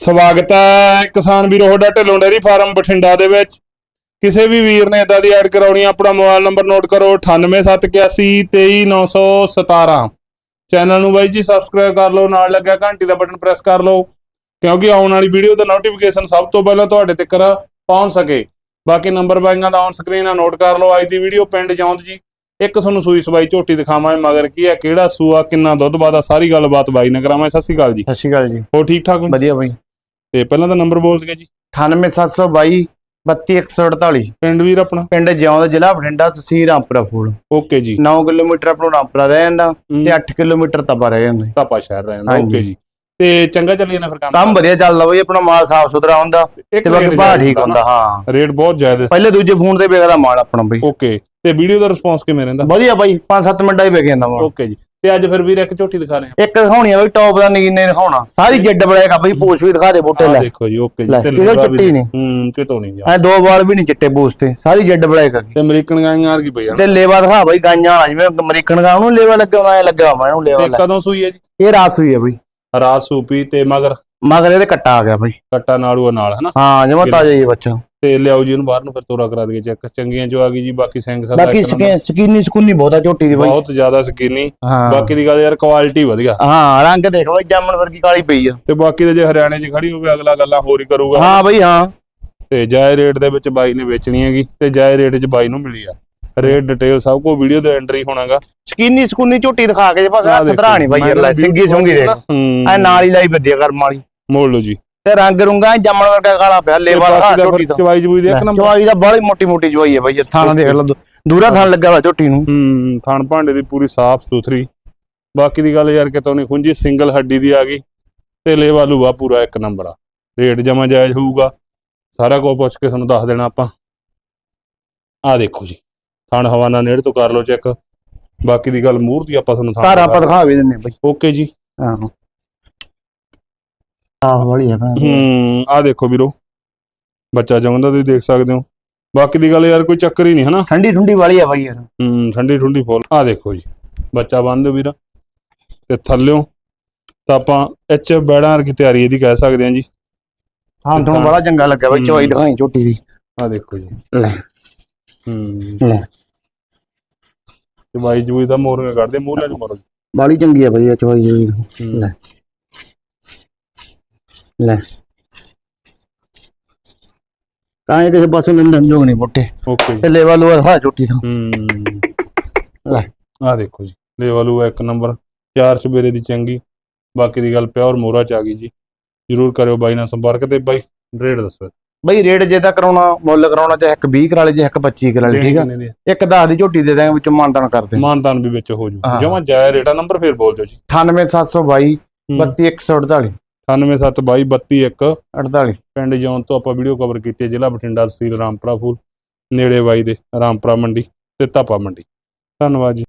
ਸਵਾਗਤ ਹੈ ਕਿਸਾਨ ਵੀਰੋ ਤੁਹਾਡਾ ਢਿੱਲੋਂ ਡੇਅਰੀ ਫਾਰਮ ਬਠਿੰਡਾ ਦੇ ਵਿੱਚ। ਕਿਸੇ ਵੀ ਵੀਰ ਨੇ ਇਦਾਂ ਦੀ ਐਡ ਕਰਾਉਣੀ ਆ, ਆਪਣਾ ਮੋਬਾਈਲ ਨੰਬਰ ਨੋਟ ਕਰੋ 9871823917 ਚੈਨਲ ਨੂੰ ਬਾਈ ਜੀ ਸਬਸਕ੍ਰਾਈਬ ਕਰ ਲਓ ਨਾਲ ਲੱਗਿਆ ਘੰਟੀ ਦਾ ਬਟਨ ਪ੍ਰੈਸ ਕਰ ਲਓ ਕਿਉਂਕਿ ਆਉਣ ਵਾਲੀ ਵੀਡੀਓ ਦਾ ਨੋਟੀਫਿਕੇਸ਼ਨ ਸਭ ਤੋਂ ਪਹਿਲਾਂ ਤੁਹਾਡੇ ਤੱਕ ਪਹੁੰਚ ਸਕੇ। ਬਾਕੀ ਨੰਬਰ ਬਾਈਆਂ ਦਾ ਔਨ ਸਕਰੀਨ ਆ ਨੋਟ ਕਰ ਲਓ ਅੱਜ ਦੀ ਵੀਡੀਓ ਪਿੰਡ ਜੌਂਦ ਜੀ। ਇੱਕ ਤੁਹਾਨੂੰ ਸੂਈ ਸਵਾਈ ਝੋਟੀ ਦਿਖਾਵਾਂਗੇ ਮਗਰ ਕੀ ਹੈ ਕਿਹੜਾ ਸੂਆ ਕਿੰਨਾ ਦੁੱਧ ਬਾਦਾ ਸਾਰੀ ਗੱਲਬਾਤ ਬਾਈ ਨੇ ਕਰਾਵਾਂਗੇ। ਸਤਿ ਸ਼੍ਰੀ ਅਕਾਲ ਜੀ। ਸਤਿ ਸ਼੍ਰੀ ਅਕਾਲ ਜੀ। ਹੋ ਠੀਕ ਠਾਕ ਹੋ? ਵਧੀਆ ਬਾਈ। ਤੇ ਪਹਿਲਾਂ ਤਾਂ ਨੰਬਰ ਬੋਲ ਦਿਓ ਜੀ। 98722 32148 ਪਿੰਡ ਵੀਰ ਆਪਣਾ? ਪਿੰਡ ਜਿਉਂਦ ਜ਼ਿਲ੍ਹਾ ਬਠਿੰਡਾ ਤਹਿਸੀਲ ਰਾਮਪੁਰਾ ਫੂਲ। ਓਕੇ ਜੀ। 9 ਕਿਲੋਮੀਟਰ ਆਪਣਾ ਰਾਮਪੁਰਾ ਰਹਿ ਜਾਂਦਾ ਤੇ 8 ਕਿਲੋਮੀਟਰ ਤਪਾ ਰਹਿ ਜਾਂਦਾ। ਪਾਪਾ ਸ਼ਹਿਰ ਰਹਿੰਦਾ ਹਾਂਜੀ। ਓਕੇ ਜੀ। ਤੇ ਚੰਗਾ ਚੱਲੀ ਜਾਂਦਾ ਫਿਰ ਕੰਮ? ਕੰਮ ਵਧੀਆ ਚੱਲਦਾ ਬਾਈ ਆਪਣਾ ਮਾਲ ਸਾਫ਼ ਸੁਥਰਾ ਹੁੰਦਾ ਤੇ ਬਾਕੀ ਭਾਅ ਠੀਕ ਹੁੰਦਾ ਹਾਂ। ਰੇਟ ਬਹੁਤ ਜ਼ਿਆਦਾ। ਪਹਿਲੇ ਦੂਜੇ ਫੋਨ ਤੇ ਵੇਖਦਾ ਮਾਲ ਆਪਣਾ ਬਾਈ। ਓਕੇ। ਤੇ ਵੀਡੀਓ ਦਾ ਰਿਸਪੌਂਸ ਕਿਵੇਂ ਰਹਿੰਦਾ? ਵਧੀਆ ਬਾਈ 5-7 ਮਿੰਟਾਂ ਹੀ ਵੇਖ ਜਾਂਦਾ ਮਾਲ। ਓਕੇ ਜੀ। ਤੇ ਅੱਜ ਫਿਰ ਵੀਰ ਇੱਕ ਝੋਟੀ ਦਿਖਾ ਰਹੇ ਇੱਕ ਦਿਖਾਉਣੀ ਆ ਬਾਈ ਟੌਪ ਦਾ ਨਗੀਨੇ ਦਿਖਾਉਣਾ। ਸਾਰੀ ਜੱਡ ਬੜੇਗਾ ਬਾਈ ਪੂਛ ਵੀ ਦਿਖਾ ਦੇ ਬੋਟੇ ਆ ਲੈ। ਦੇਖੋ ਜੀ ਓਕੇ ਜੀ ਵੀ- ਚਿੱਟੀ ਨੀ? ਹੂੰ ਕਿਤੋਂ ਨਹੀਂ ਜਾ ਐ ਦੋ ਵਾਲ ਵੀ ਨਹੀਂ ਚਿੱਟੇ ਪੂਛ ਤੇ ਸਾਰੀ ਜੱਡ ਬੜੇਗਾ ਤੇ ਅਮਰੀਕਨ ਗਾਈਆਂ ਆ ਨਾ। ਤੇ ਲੇਵਾ ਦਿਖਾ ਬਾਈ ਗਾਈਆਂ ਵਾਲਾ ਜਿਵੇਂ ਅਮਰੀਕਨ ਗਾਂ ਨੂੰ ਲੇਵਾ ਲੱਗਿਆ ਹੋਣਾ ਐ ਲੱਗਿਆ ਹੋਣਾ ਇਹਨੂੰ ਲੇਵਾ ਤੇ ਕਦੋਂ ਸੂਈ ਹੈ ਜੀ? ਇਹ ਰਾਸ ਹੋਈ ਹੈ ਬਾਈ। ਰਾਤ ਸੂਪੀ ਤੇ ਮਗਰ? ਮਗਰ ਇਹਦੇ ਕੱਟਾ ਆ ਗਿਆ ਬਾਈ। ਕੱਟਾ ਨਾੜੂਆ ਨਾਲ ਹਨਾ? ਹਾਂ ਜਮਾ ਤਾਜ਼ਾ ਹੈ ਬੱਚਾ ਤੇ ਲਿਆਓ ਜੀ ਇਹਨੂੰ ਬਾਹਰ ਨੂੰ ਫਿਰ ਤੋਰਾ ਕਰਾ ਦਈਏ ਚੈੱਕ। ਚੰਗੀਆਂ ਜੋ ਆ ਗਈ ਜੀ ਬਾਕੀ ਸਿੰਘ ਸਾਡਾ ਬਾਕੀ। ਸਕੀਨ ਸਕੀਨੀ ਬਹੁਤ ਆ ਝੋਟੀ ਦੀ ਬਾਈ। ਬਹੁਤ ਜ਼ਿਆਦਾ ਸਕੀਨੀ। ਬਾਕੀ ਦੀ ਗੱਲ ਯਾਰ ਕੁਆਲਿਟੀ ਵਧੀਆ। ਹਾਂ ਰੰਗ ਦੇਖ ਬਾਈ ਜਾਮਣ ਵਰਗੀ ਕਾਲੀ ਪਈ ਆ। ਤੇ ਬਾਕੀ ਦੇ ਜੇ ਹਰਿਆਣੇ 'ਚ ਖੜੀ ਹੋਵੇ ਅਗਲਾ ਗੱਲਾਂ ਹੋਰ ਹੀ ਕਰੂਗਾ। ਹਾਂ ਬਾਈ ਹਾਂ। ਤੇ ਜਾਇ ਰੇਟ ਦੇ ਵਿੱਚ ਬਾਈ ਨੇ ਵੇਚਣੀ ਹੈਗੀ ਤੇ ਜਾਇ ਰੇਟ 'ਚ ਬਾਈ ਨੂੰ ਮਿਲੀ ਆ। ਰੇਟ ਡਿਟੇਲ ਸਭ ਕੋ ਵੀਡੀਓ ਦੇ ਐਂਟਰੀ ਹੋਣਾਗਾ। ਸਕੀਨੀ ਸਕੂਨੀ ਝੋਟੀ ਦਿਖਾ ਕੇ ਜੇ ਬਸ ਹੱਥ ਧਰਾ ਨਹੀਂ ਬਾਈ ਯਾਰ ਲੈ ਸਿੰਗੀ ਸੁੰਗੀ ਦੇਖ। ਐ ਨਾਲ ਹੀ ਲਾਈ ਵਧੀਆ ਕਰਮ ਵਾਲੀ। ਮੋੜ ਲਓ ਜੀ। ਤੇ ਰੰਗ ਰੁੰਗਾ ਜਾਮਣ ਵਰਗਾ ਕਾਲਾ ਪਿਆ ਲੇਵਾ ਦਿਖਾ ਝੋਟੀ ਦਾ ਚਵਾਈ ਜਬੂਈ ਦੇ ਇੱਕ ਨੰਬਰ? ਚਵਾਈ ਦਾ ਬੜੀ ਮੋਟੀ ਮੋਟੀ ਚਵਾਈ ਹੈ ਬਾਈ ਥਾਣਾ ਦੇਖ ਲਓ ਦੂਰਾ ਥਾਣ ਲੱਗਾ ਵਾ ਝੋਟੀ ਨੂੰ। ਹੂੰ ਥਣ ਭਾਂਡੇ ਦੀ ਪੂਰੀ ਸਾਫ਼ ਸੁਥਰੀ। ਬਾਕੀ ਦੀ ਗੱਲ ਯਾਰ ਕਿਤੋਂ ਨਹੀਂ ਖੁੰਜੀ ਸਿੰਗਲ ਹੱਡੀ ਦੀ ਆ ਗਈ ਤੇ ਲੇਵਾ ਲੂਆ ਪੂਰਾ ਇੱਕ ਨੰਬਰ ਆ। ਰੇਟ ਜਮਾ ਜਾਇਜ਼ ਹੋਊਗਾ ਸਾਰਾ ਕੁਝ ਪੁੱਛ ਕੇ ਤੁਹਾਨੂੰ ਦੱਸ ਦੇਣਾ ਆਪਾਂ। ਆ ਦੇਖੋ ਜੀ ਥਣ ਹਵਾਨਾ ਨੇੜ ਤੋਂ ਕਰ ਲਓ ਚੈੱਕ। ਬਾਕੀ ਦੀ ਗੱਲ ਮੂਹਰ ਦੀ ਆਪਾਂ ਤੁਹਾਨੂੰ ਘਰ ਆਪਾਂ ਦਿਖਾ ਵੀ ਦਿੰਨੇ ਬਾਈ। ਓਕੇ ਜੀ। ਹਾਂ ਆਹ ਵਾਲੀ ਹੈ ਭੈਣ ਹੂੰ ਆ ਦੇਖੋ ਵੀਰੋ। ਬੱਚਾ ਜੰਮਦਾ ਤੁਸੀਂ ਦੇਖ ਸਕਦੇ ਹੋ। ਬਾਕੀ ਦੀ ਗੱਲ ਯਾਰ ਕੋਈ ਚੱਕਰ ਹੀ ਨਹੀਂ ਹਨਾ? ਠੰਡੀ ਠੰਡੀ ਵਾਲੀ ਆ ਬਾਈ ਯਾਰ। ਹੂੰ ਠੰਡੀ ਠੰਡੀ ਫੁੱਲ। ਆ ਦੇਖੋ ਜੀ ਬੱਚਾ ਬੰਨ ਦਿਓ ਵੀਰ। ਤੇ ਥੱਲਿਓ ਤਾਂ ਆਪਾਂ ਐਚ ਬੈੜਾਂ ਵਰਗੀ ਤਿਆਰੀ ਇਹਦੀ ਕਹਿ ਸਕਦੇ ਹਾਂ ਜੀ। ਹਾਂ ਤੁਹਾਨੂੰ ਬੜਾ ਚੰਗਾ ਲੱਗਿਆ ਬਾਈ ਚਵਾਈ ਦਿਖਾਈ ਝੋਟੀ ਦੀ। ਆ ਦੇਖੋ ਜੀ। ਹੂੰ। ਤੇ ਬਾਈ ਜੂਈ ਦਾ ਮੋਰ ਕੱਢਦੇ ਮੂਹਰੇ ਨੂੰ ਮਾਰੋ ਬਾਲੀ ਚੰਗੀ ਆ ਬਾਈ ਇਹ ਚਵਾਈ ਜੀ ਹੂੰ। ਲੈ। ਤਾਂ ਇਹ ਕਿਸੇ ਪਾਸੋਂ ਨੰਦਨ ਜੋਗ ਨਹੀਂ ਬੁੱਟੇ। ਓਕੇ ਜੀ। ਤੇ ਲੈਵਾ ਲੋਆ ਹਾਂ ਝੋਟੀ ਦਾ ਹੂੰ। ਲੈ। ਆ ਦੇਖੋ ਜੀ ਲੇਵਲੂ ਇੱਕ ਨੰਬਰ। ਚਾਰ ਸਵੇਰੇ ਦੀ ਚੰਗੀ ਬਾਕੀ ਦੀ ਗੱਲ ਪਿਓਰ ਮੋਰਾ ਚ ਆ ਗਈ ਜੀ। ਜਰੂਰ ਕਰਿਓ ਬਾਈ ਨਾਲ ਸੰਪਰਕ ਤੇ ਬਾਈ ਰੇਟ ਦੱਸੋ। ਬਈ ਰੇਟ ਜੇ ਤਾਂ ਕਰਾਉਣਾ ਮੁੱਲ ਕਰਾਉਣਾ ਚਾਹੇ ਇੱਕ 20 ਕਰਾ ਲੈ ਜੇ ਇੱਕ 25 ਕਰਾ ਲੈ ਠੀਕ ਆ? ਕਿੰਨੇ ਦੀ ਇੱਕ 10 ਦੀ ਝੋਟੀ ਦੇ ਦਾਂਗੇ ਵਿੱਚੋਂ ਮਾਨਤਾਨ ਕਰਦੇ ਮਾਨਤਾਨ ਵੀ ਵਿੱਚ ਹੋ ਜੂ। ਹਾਂ। ਜਮਾ ਜਾਇ ਰੇਟਾ ਨੰਬਰ ਫੇਰ ਬੋਲ ਦਿਓ ਜੀ। 98722 ਹੂੰ। 32148 98722 48 ਪਿੰਡ ਜੌਨ ਤੋਂ ਆਪਾਂ ਵੀਡੀਓ ਕਵਰ ਕੀਤੀ ਹੈ ਜ਼ਿਲ੍ਹਾ ਬਠਿੰਡਾ ਤਹਿਸੀਲ ਰਾਮਪੁਰਾ ਫੂਲ ਨੇੜੇ ਬਾਈ ਦੇ ਰਾਮਪੁਰਾ ਮੰਡੀ ਤੇ ਤਾਪਾ ਮੰਡੀ। ਧੰਨਵਾਦ ਜੀ।